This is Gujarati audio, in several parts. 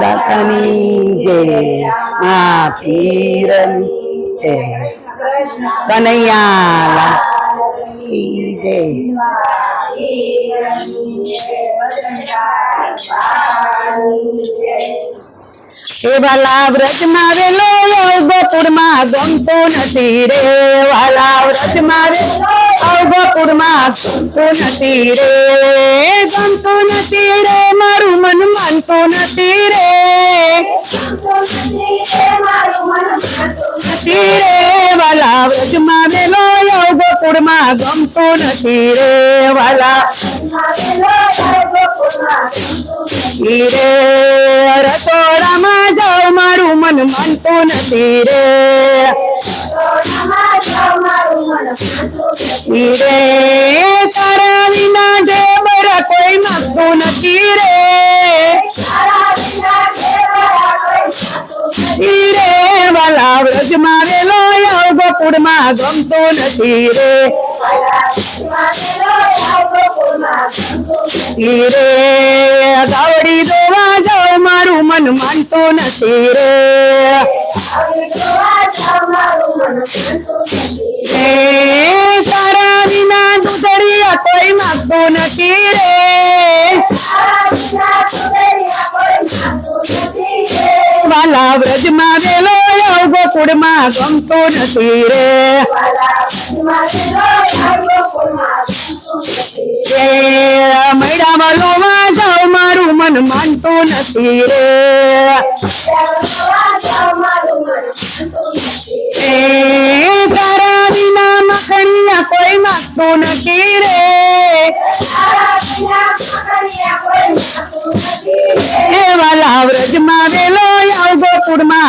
દાતાની જય. મા પીરની જય. કનૈયા કી જય. એ વાલા મારેલો વેલો અવગપુરમાં ગમતો નથી રે. વાલા વ્રતમાં વેલો અવગપુરમાં ગમતો નથી રે. ગમતો નથી રે, મારું મન માનતું નથી રે. નથી રે વાલા વ્રજમાં વેલો અવગપુરમાં ગમતો નથી રે. વાલા રે. મારું મન માનતું અવગપુરમાં ગમતું નથી રે. રે. ગાવડી દોવા જાઉં મારું મન માનતું નથી રે. સારા વિના દુધડિયા કોઈ માગતું નથી રે. વાલા વ્રજમાં વેલો અવગોકુળમાં ગમતું નથી રે મૈડા વલોમાં જાઉં મારું મન માનતું નથી રે કોઈ માગતું નથી રે એ વાલા વ્રજમાં વેલો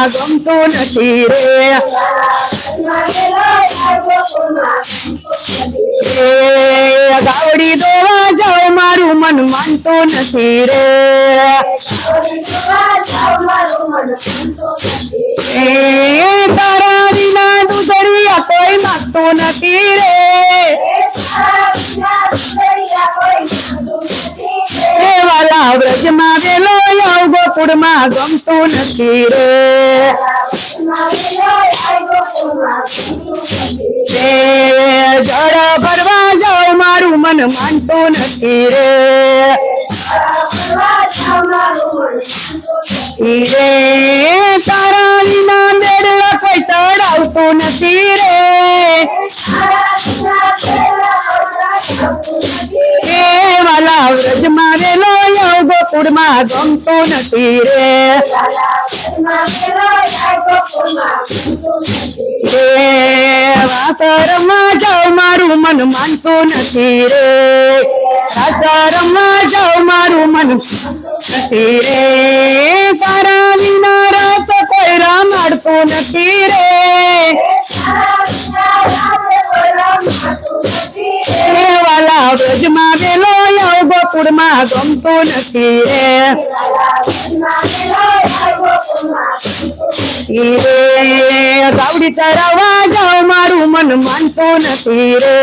ગમતું નથી રે. ગાવડી દોવા જાઉં મારું મન માનતું નથી રે. તારા વિના દુધડિયા કોઈ માગતું નથી રે. વાલા વ્રજમાં વેલો અવગોકુળમાં ગમતું નથી રે જળ ભરવા જાઉં મારું મન માનતું નથી રે રે. અવગોકુળમાં ગમતું નથી રે વાસરમાં જાઉં મારું મન માનતું નથી રે. વાસરમાં જાઉં મારું મન નથી રે. તારા વિના રાત કોઈ રમાડતું નથી ગમતું નથી રે ગાવડી ચરાવવા જાઉં મારું મન માનતું નથી રે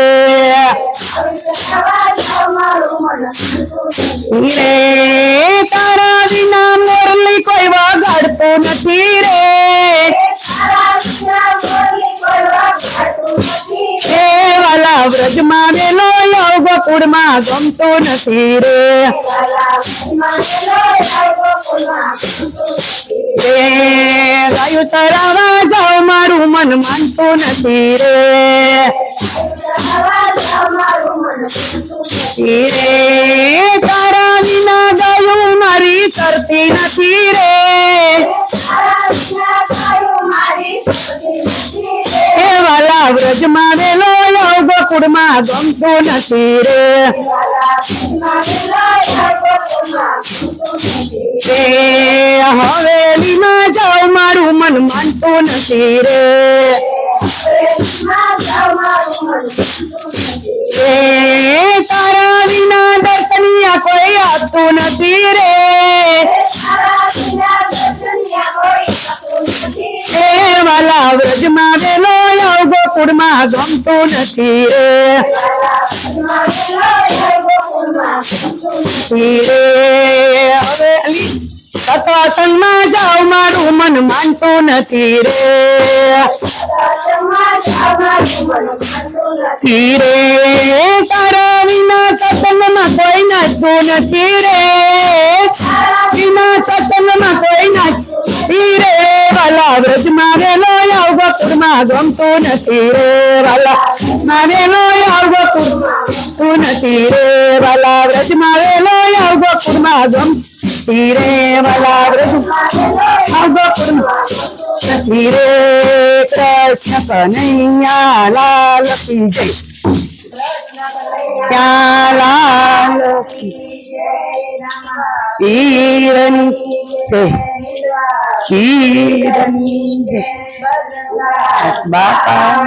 રે તારા વિના મોરલી કોઈ વગાડતું નથી રે એ વાલા વ્રજમાં વેલો અવગોકુળમાં ગમતું નથી રે. ગાયું તરાવા જાઉં મારું મન માનતું નથી રે. રે, તારા વિના ગાયું મારી કરતી નથી રે. એ વાલા વ્રજમાં વેલો અવગોકુળમાં ગમતું નથી રે એ હવેલીમાં જાઉં મારું મન માનતું નથી રે એ તારા વિના દર્શનિયા કોઈ આપતું નથી રે એ વાલા વ્રજમાં વેલો અવગોકુળમાં ગમતું નથી રે હવે હવેલી સત્સંગમાં મારું મન માનતું નથી રે. રે. તારા વિના સત્સંગમાં કોઈ નાચતું નથી રે. વિના સત્સંગમાં કોઈ નાચતી રે. વાલા વ્રજમાં વેલો આવગો કુરમાં ગમતું નથી રે વાલા માં વેલો આવગો તું નથી રે વાલા વ્રજમાં વેલો આવગો કુરમાં ગમતી રે વાલા વ્રજમાં આવગો કુરમાં નથી રે કૃષ્ણ કનૈયા જય બાપા